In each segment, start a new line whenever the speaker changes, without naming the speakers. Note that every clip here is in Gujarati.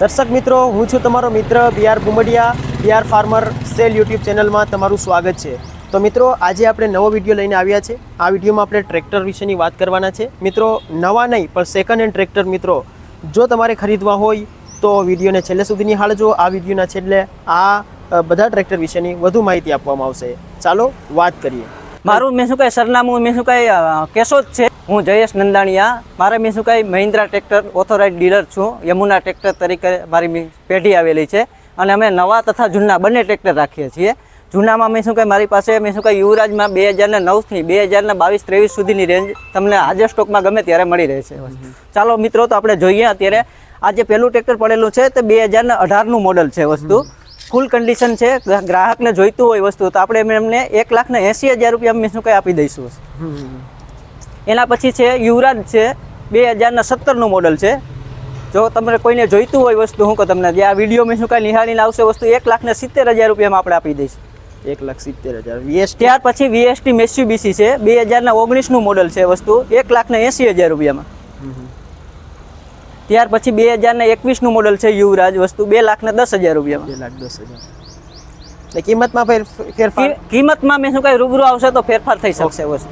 દર્શક મિત્રો, હું છું તમારો મિત્ર B R Bumdiya B R farmer cell YouTube ચેનલમાં તમારું સ્વાગત છે. તો મિત્રો, આજે આપણે નવો વીડિયો લઈને આવ્યા છે. આ વિડીયોમાં આપણે ટ્રેક્ટર વિશેની વાત કરવાના છે. મિત્રો, નવા નહીં, પણ સેકન્ડ હેન્ડ ટ્રેક્ટર મિત્રો, જો તમારે ખરીદવા હોય, તો વિડીયોને છેલ્લે સુધી નિહાળજો આ વિડીયોના છેલ્લે આ બધા ટ્રેક્ટર વિશેની વધુ માહિતી આપવામાં આવશે. ચાલો, વાત કરીએ.
મારું મેં શું કહે સરનામું, મેં શું કહે કેશોદ છે. હું જયેશ નંદાણીયા. મારે મેં શું કહે મહિન્દ્રા ટ્રેક્ટર ઓથોરાઇઝ ડીલર છું. યમુના ટ્રેક્ટર તરીકે મારી પેઢી આવેલી છે. અને અમે નવા તથા જૂના બંને ટ્રેક્ટર રાખીએ છીએ. જૂનામાં મેં શું કહે મારી પાસે, મેં શું કહે યુવરાજમાં બે હજારને નવથી બે હજારને બાવીસ ત્રેવીસ સુધીની રેન્જ તમને હાજર સ્ટોકમાં ગમે ત્યારે મળી રહેશે. ચાલો મિત્રો, તો આપણે જોઈએ અત્યારે આ જે પહેલું ટ્રેક્ટર પડેલું છે તે બે હજારને અઢારનું મોડલ છે વસ્તુ. ફૂલ કન્ડિશન છે ગ્રાહકને જોઈતું હોય વસ્તુ તો આપણે એમ- એમને એક લાખ ને એંસી હજાર રૂપિયા મેં શું કંઈ આપી દઈશું એના પછી છે યુવરાજ છે બે હજારના સત્તરનું મોડલ છે. જો તમને કોઈને જોઈતું હોય વસ્તુ હું કહું તમને જે આ વીડિયો મેં શું કાંઈ નિહાળીને આવશે વસ્તુ એક લાખ ને સિત્તેર હજાર રૂપિયામાં આપણે આપી દઈશું.
એક લાખ સિત્તેર હજાર. વીએસ
ત્યાર પછી વીએસટી મેસ્યુબીસી છે બે હજારના ઓગણીસનું મોડલ છે વસ્તુ એક લાખ ને એંસી હજાર રૂપિયામાં. ત્યાર પછી બે હજારના એકવીસનું મોડલ છે યુવરાજ વસ્તુ બે લાખ ને દસ હજાર રૂપિયામાં.
બે લાખ દસ હજાર. ને કિંમતમાં ફેરફાર?
કિંમતમાં મેં શું કાંઈ રૂબરૂ આવશે તો ફેરફાર થઈ શકશે વસ્તુ.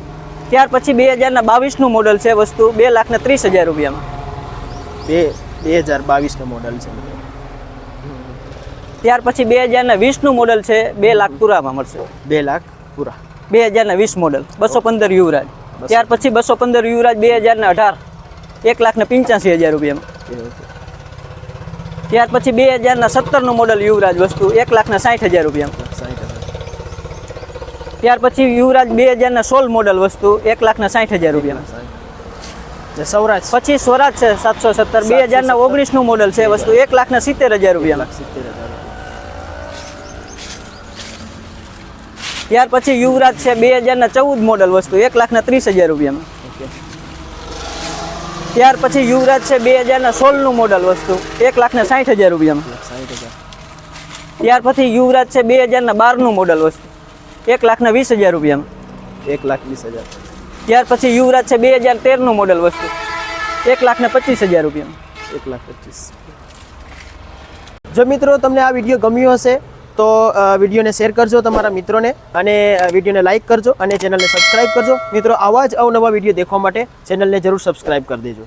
ત્યાર પછી બે હજારના બાવીસનું મોડલ છે વસ્તુ બે લાખ ને ત્રીસ હજાર રૂપિયામાં.
બે બે હજાર બાવીસનું મોડલ છે.
ત્યાર પછી બે હજારના વીસનું મોડલ છે બે લાખ પૂરામાં મળશે.
બે લાખ પૂરા.
બે હજારના વીસ મોડલ બસો પંદર યુવરાજ. ત્યાર પછી બસો પંદર યુવરાજ બે હજારના અઢાર. એક લાખ ને પંચ્યાસી હજાર રૂપિયામાં ત્યાર પછી બે હજારના સત્તરનું મોડલ યુવરાજ વસ્તુ એક લાખ ને સાઠ હજાર રૂપિયામાં ત્યાર પછી યુવરાજ બે હજારના સોળ મોડલ વસ્તુ એક લાખ ને સાઠ હજાર રૂપિયામાં
સૌરાજ
પછી સ્વરાજ છે સાતસો સત્તર. બે હજારના ઓગણીસનું મોડલ છે વસ્તુ એક લાખ ને સિત્તેર હજાર રૂપિયામાં
સિત્તેર હજાર
ત્યાર પછી યુવરાજ છે બે હજારના ચૌદ મોડલ વસ્તુ એક લાખ ને ત્રીસ હજાર રૂપિયામાં ત્યાર પછી યુવરાજ છે બે હજારના સોળનું મોડલ વસ્તુ. એક લાખને સાઠ હજાર રૂપિયામાં. ત્યાર પછી યુવરાજ છે બે હજારના બારનું મોડલ વસ્તુ. એક લાખના વીસ હજાર રૂપિયામાં.
એક લાખ વીસ હજાર.
ત્યાર પછી યુવરાજ છે બે હજાર તેરનું મોડલ વસ્તુ. એક લાખને પચીસ હજાર રૂપિયામાં.
એક લાખ પચીસ. જો મિત્રો તમને આ વીડિયો ગમ્યો હશે તો વિડીયોને શેર કરજો તમારા મિત્રોને અને વિડીયોને લાઇક કરજો અને ચેનલને સબસ્ક્રાઇબ કરજો. મિત્રો, આવા જ અવનવા વીડિયો દેખવા માટે ચેનલને જરૂર સબસ્ક્રાઇબ કરી દેજો.